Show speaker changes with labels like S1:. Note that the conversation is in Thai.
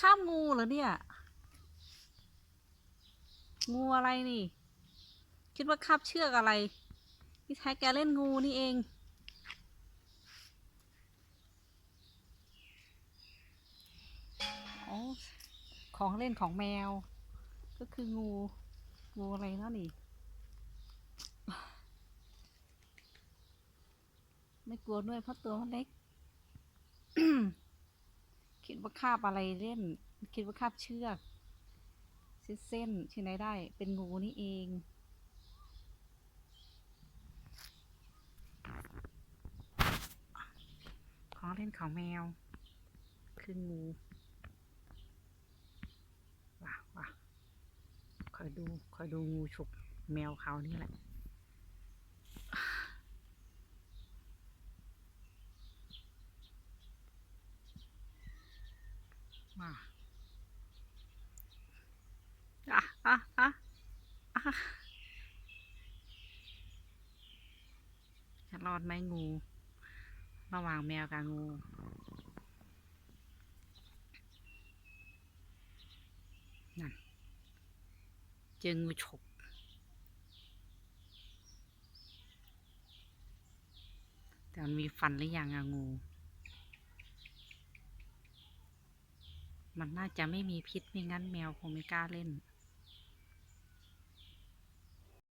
S1: ข้ามงูเหรอเนี่ย งูอะไรนี่ คิดว่าคาบเชือกอะไรที่แท้แกเล่นงูนี่เองอ๋อของเล่นของแมว ก็คืองู งูอะไรเนาะนี่ ไม่กลัวด้วยเพราะตัวมันเล็ก คิดว่าคาบอะไรเล่น คิดว่าคาบเชือก เส้นๆที่ไหนได้ เป็นงูนี่เองของเล่นของแมว คืองูว้าวว้าคอยดูคอยดูงูฉกแมวเขานี่แหละ มาอะอะอะอะจะรอดไหมงู ระหว่างแมวกับงูนั่นเจองูฉกแต่มันมีฟันหรือยังอะงู มันน่าจะไม่มีพิษไม่งั้นแมวคงไม่กล้าเล่น